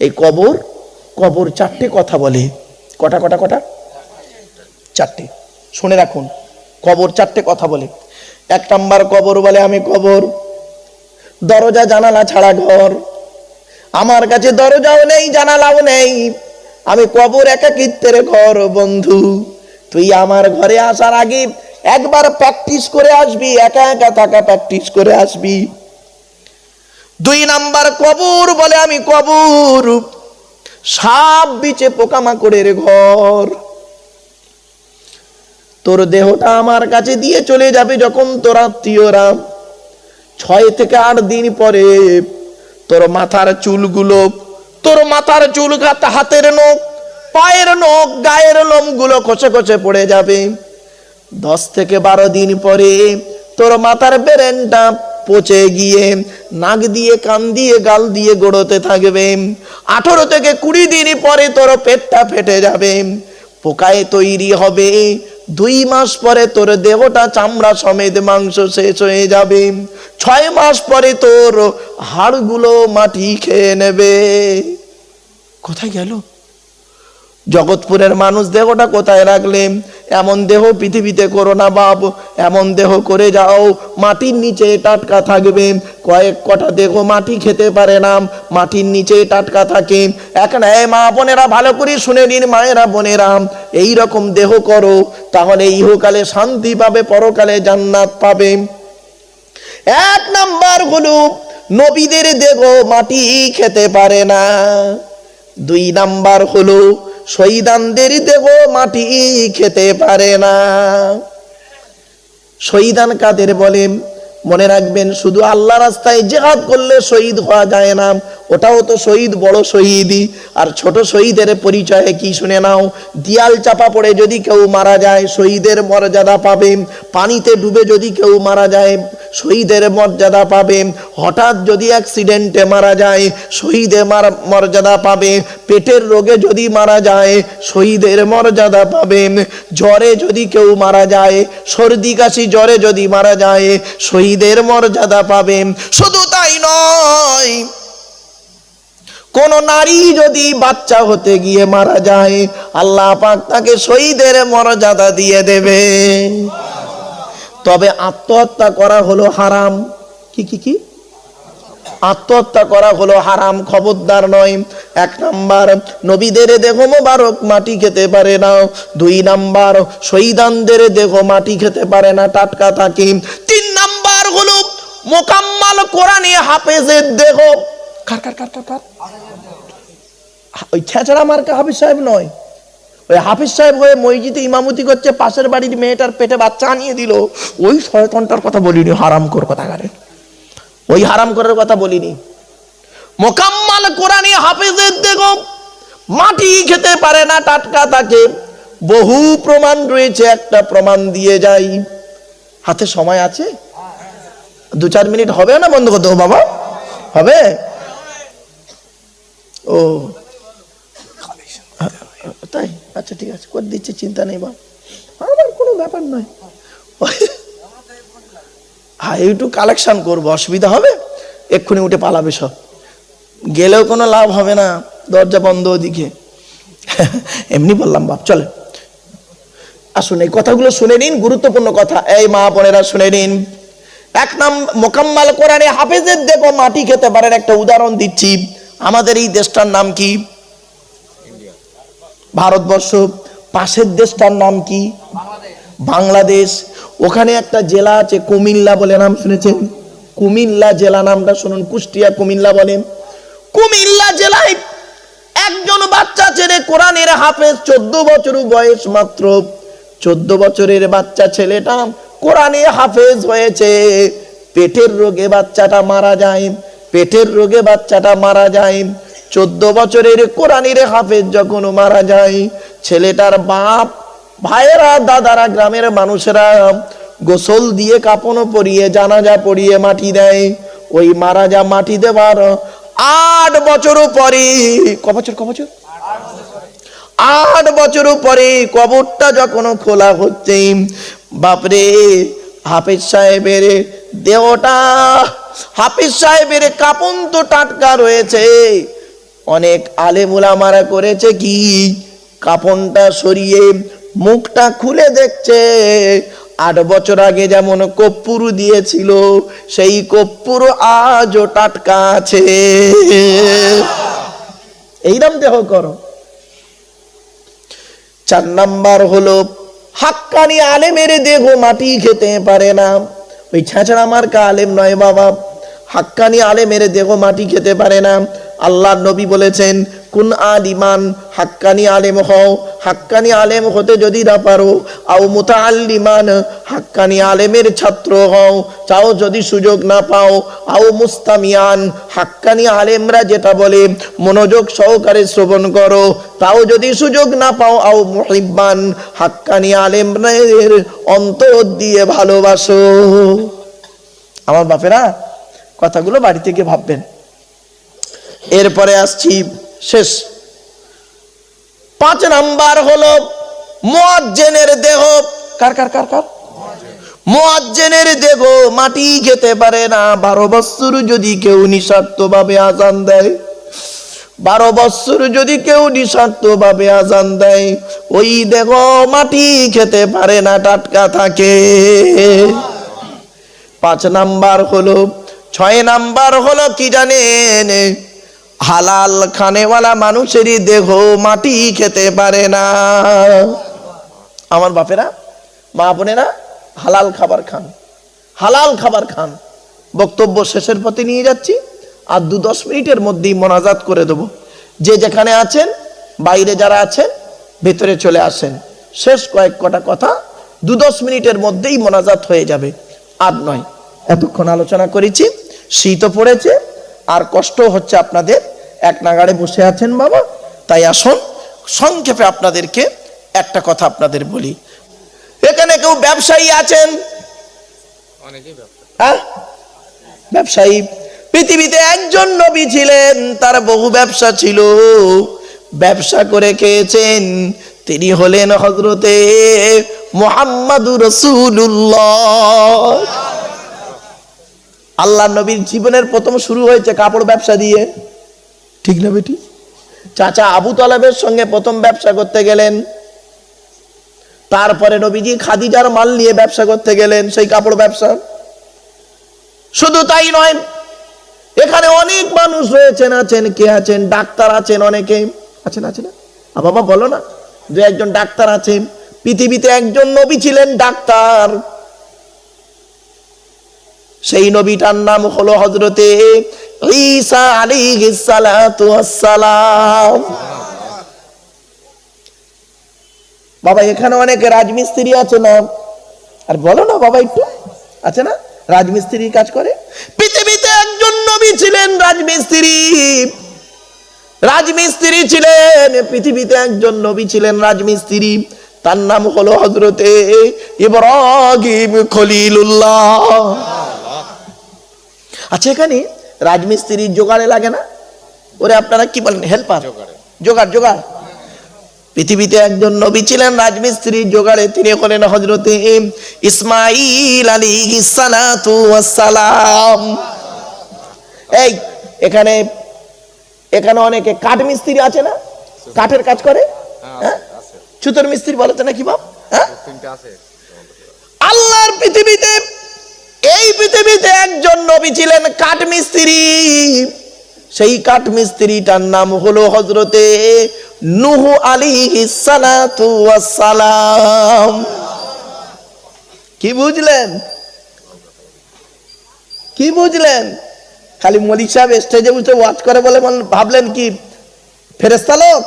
এই কবর কবর চারটে কথা বলে। কটা কটা কটা? চারটে। শুনে রাখুন, কবর চারটে কথা বলে। এক নাম্বার কবর বলে, আমি কবর। দরজা জানালা ছাড়া ঘর। আমার কাছে দরজাও নেই, জানালাও নেই। আমি কবর একাকিত্বের ঘর, বন্ধু। তুই আমার ঘরে আসার আগে একবার প্র্যাকটিস করে আসবি, একা একা থাকা প্র্যাকটিস করে আসবি। দুই নাম্বার কবর বলে আমি কবর। সাপ বিচে পোকামাকড়ের ঘর। তোর দেহটা আমার কাছে দিয়ে চলে যাবে যখন তোর আত্মীয়রা। ছয় থেকে আট দিন পরে তোর মাথার চুলগুলো, তোর মাথার চুল হাত- হাতের নখ, পায়ের নখ, গায়ের লোমগুলো খসে খসে পড়ে যাবে। দশ থেকে বারো দিন পরে তোর মাথার বেরেনটা পচে গিয়ে নাক দিয়ে, কান দিয়ে, গাল দিয়ে গড়োতে থাকবে। আঠারো থেকে কুড়ি দিন পরে তোর পেটটা ফেটে যাবে। পোকায় তৈরি হবে। দুই মাস পরে তোর দেহটা চামড়া সমেত মাংস শেষ হয়ে যাবে। ছয় মাস পরে তোর হাড়গুলো মাটি খেয়ে নেবে। কোথায় গেল? জগৎপুরের মানুষ দেহটা কোথায় রাখলে? এমন দেহ পৃথিবীতে করো না বাপ, এমন দেহ করে যাও, মাটির নিচে টাটকা থাকবে। কয়েক কটা দেহ মাটি খেতে পারে না, মাটির নিচে টাটকা থাকে। এক এ মা বোনেরা ভালো করে শুনে নিন, মায়েরা বোনেরা, এই রকম দেহ করো, তাহলে ইহকালে শান্তি পাবে, পরকালে জান্নাত পাবে। এক নাম্বার হলো, নবীদের দেহ মাটি খেতে পারে না। দুই নাম্বার হলো শহীদানদের দেহ মাটি খেতে পারে না। শহীদান কাদের বলে মনে রাখবেন, শুধু আল্লাহ রাস্তায় জেহাদ করলে শহীদ হওয়া যায় না। ওটাও তো শহীদ, বড় শহীদই। আর ছোট শহীদের পরিচয়ে কি শুনে নাও? দিয়াল চাপা পড়ে যদি কেউ মারা যায়, শহীদের মর্যাদা পাবে। পানিতে ডুবে যদি কেউ মারা যায়, শহীদের মর্যাদা পাবে। হঠাৎ যদি অ্যাক্সিডেন্টে মারা যায় শহীদের মার- মর্যাদা পাবে। পেটের রোগে যদি মারা যায়, শহীদের মর্যাদা পাবে। জ্বরে যদি কেউ মারা যায়, সর্দি কাশি জ্বরে যদি মারা যায়, শহীদের মর্যাদা পাবে। শুধু তাই নয় কোন নারী যদি বাচ্চা হতে গিয়ে মারা যায়, আল্লাহ পাক তাকে শহীদের মর্যাদা দিয়ে দেবে। তবে আত্মহত্যা করা হলো হারাম। কি কি কি? আত্মহত্যা করা হলো হারাম, খবরদার নয়। এক নাম্বার, নবীদের দেহ মোবারক মাটি খেতে পারে না। দুই নাম্বার, শহীদানদের দেহ মাটি খেতে পারে না, টাটকা থাকে। তিন নাম্বার হলো মোকাম্মাল কোরআনে হাফেজের দেহ। কার কার কার কার কার? ওই ছেঁচড়া মার্কা হাফিজ সাহেব নয়। ওই হাফিজ সাহেব হয়ে মসজিদে ইমামতি করছে, পাশের বাড়ির মেয়েটার পেটে বাচ্চা আনিয়ে দিল। ওই শয়তনটার কথা বলিনি, হারাম কর কথা গারে। ওই হারাম করার কথা বলিনি। মোকাম্মাল কোরআনি হাফিজের দেখো মাটি খেতে পারে না টাটকা থাকে বহু প্রমাণ রয়েছে, একটা প্রমাণ দিয়ে যাই। হাতে সময় আছে? দু চার মিনিট হবে না বন্ধ করতে বাবা? হবে? ও। তাই? আচ্ছা ঠিক আছে। করে দিচ্ছি, চিন্তা নেই বা আমার কোনো ব্যাপার নয়। হ্যাঁ একটু কালেকশন করব। অসুবিধা হবে? এক্ষুনি উঠে পালাবে সব। গেলেও কোনো লাভ হবে না, দরজা বন্ধ ওদিকে। এমনি বললাম, বাপ, চলে। আসুন, এই কথাগুলো শুনে নিন, গুরুত্বপূর্ণ কথা। এই মা বোনেরা, শুনে নিন। এক নাম মোকাম্মাল কোরআনে হাফেজের দেখো, মাটি খেতে পারেন। একটা উদাহরণ দিচ্ছি। আমাদের এই দেশটার নাম কি? ভারতবর্ষ। পাশের দেশটার নাম কি? বাংলাদেশ। ওখানে একটা জেলা আছে কুমিল্লা বলে নাম শুনেছেন? কুমিল্লা জেলা নামটা শুনুন, কুষ্টিয়া কুমিল্লা বলেন। কুমিল্লা জেলায় একজন বাচ্চা ছেলে কোরআনের হাফেজ, চোদ্দ বছর বয়স মাত্র। চোদ্দ বছরের বাচ্চা ছেলেটা কোরআনে হাফেজ হয়েছে। পেটের রোগে বাচ্চাটা মারা যায়। পেটের রোগে বাচ্চাটা মারা যায়। চোদ্দ বছরের কোরআনের হাফেজ যখন মারা যায়, ছেলেটার বাপ, ভাইয়েরা, দাদারা, গ্রামের মানুষেরা গোসল দিয়ে কাপড় পরিয়ে, জানাজা পরিয়ে মাটি দেয়। ওই মারা যা মাটি দেবার আট বছর পরে, ক বছর ক বছর? আট বছর পরে কবরটা যখন খোলা হচ্ছে, বাপরে, হাফিজ সাহেবের দেহটা হাফিজ সাহেবের কাপন তো টাটকা রয়েছে। অনেক আলেমুলামারা করেছে কি? কাপনটা সরিয়ে মুখটা খুলে দেখছে। আট বছর আগে যেমন কপ্পুর দিয়েছিল, সেই কপ্পুর আজও টাটকা আছে। এইরকম দেহ করো। চার নাম্বার হলো, হাক্কানি আলেমের দেহ মাটি খেতে পারে না। ওই ছেঁচড়া মার্কা আলেম নয় বাবা। হাক্কানি আলেমের দেহ মাটি খেতে পারে না। আল্লাহ নবী বলেছেন, কোন আলিমান, হাক্কানি আলেম হও হাক্কানি আলেম হতে যদি না পারো, আও মুতাআল্লিমান, হাক্কানি আলেমের ছাত্র হও চাও যদি সুযোগ না পাও, আও মুস্তামিয়ান, হাক্কানি আলেমরা যেটা বলে, মনোযোগ সহকারে শ্রবণ করো, তাও যদি সুযোগ না পাও, আও মুহিব্বান, হাক্কানি আলেমদের অন্তর দিয়ে ভালোবাসো। আমার বাপেরা কথাগুলো বাড়ি থেকে ভাববেন। এরপরে আসছি শেষ। পাঁচ নাম্বার হলো মুয়াজ্জেনের দেহ। কার কার কার কার? মুয়াজ্জেনের দেহ মাটি খেতে পারে না। বারো বৎসর যদি কেউ নিঃস্বার্থ ভাবে আজান দেয়, বারো বৎসর যদি কেউ নিঃস্বার্থ ভাবে আজান দেয়, ওই দেহ মাটি খেতে পারে না, টাটকা থাকে। পাঁচ নাম্বার হলো, ছয় নাম্বার হলো কি জানেন? হালাল খানেওয়ালা মানুষেরই দেহ মাটি খেতে পারে না। আমার বাপেরা, মা বোনেরা হালাল খাবার খান। হালাল খাবার খান। বক্তব্য শেষের পথে নিয়ে যাচ্ছি। আর দু দশ মিনিটের মধ্যেই মোনাজাত করে দেব। যে যেখানে আছেন, বাইরে যারা আছেন, ভেতরে চলে আসেন। শেষ কয়েক কটা কথা দু দশ মিনিটের মধ্যেই মোনাজাত হয়ে যাবে। আর নয়, এতক্ষণ আলোচনা করেছি, শীতও পড়েছে আর কষ্ট হচ্ছে আপনাদের। এক নাগাড়ে বসে আছেন বাবা। তাই আসুন সংক্ষেপে আপনাদেরকে একটা কথা আপনাদের বলি। এখানে কেউ ব্যবসায়ী আছেন? হ্যাঁ? ব্যবসায়ী। পৃথিবীতে একজন নবী ছিলেন তার বহু ব্যবসা ছিল। ব্যবসা করে খেয়েছেন। তিনি হলেন হজরতে মোহাম্মদুর রসুল্লাহ আল্লাহ নবীর জীবনের প্রথম শুরু হয়েছে কাপড় ব্যবসা দিয়ে। ঠিক না বেটি? চাচা আবু তালেবের সঙ্গে প্রথম ব্যবসা করতে গেলেন। তারপরে নবীজি খাদিজার মাল নিয়ে ব্যবসা করতে গেলেন সেই কাপড় ব্যবসা। শুধু তাই নয়, এখানে অনেক মানুষ রয়েছেন, আছেন, কে আছেন? ডাক্তার আছেন অনেকে। আছেন আছে না? বাবা বলো না, দু একজন ডাক্তার আছেন। পৃথিবীতে একজন নবী ছিলেন ডাক্তার। সেই নবীটার নাম হলো হজরতে ঈসা বাবা, এখানে অনেক রাজমিস্ত্রি আছে না? আর বলো না বাবা একটু। আছে না? রাজমিস্ত্রি কাজ করে? পৃথিবীতে একজন নবী ছিলেন রাজমিস্ত্রি। রাজমিস্ত্রি ছিলেন, পৃথিবীতে একজন নবী ছিলেন রাজমিস্ত্রি। তার নাম হলো হজরতে ইব্রাহিম খলিলুল্লাহ। আচ্ছা এখানে রাজমিস্ত্রির জোগাড়ে লাগে না? ওরে আপনারা কি বলেন? হেল্পার জোগাড়। জোগাড় পৃথিবীতে একজন নবী ছিলেন রাজমিস্ত্রি জোগাড়ে তিনি হলেন হজরতে ইসমাইল আলী সালাম এই এখানে এখানে অনেকে কাঠ মিস্ত্রি আছে না? কাঠের কাজ করে? হ্যাঁ ছুতর মিস্ত্রি বলে তো নাকি বাপ? হ্যাঁ? আল্লাহর পৃথিবীতে এই পৃথিবীতে একজন নবী ছিলেন কাঠ মিস্ত্রি সেই কাঠ মিস্ত্রিটার নাম হলো হজরতে নুহু আলী সালাম কি বুঝলেন? কি বুঝলেন? খালি মলিক সাহেব স্টেজে বসে ওয়াচ করে বলে ভাবলেন কি ফেরেস্তা লোক?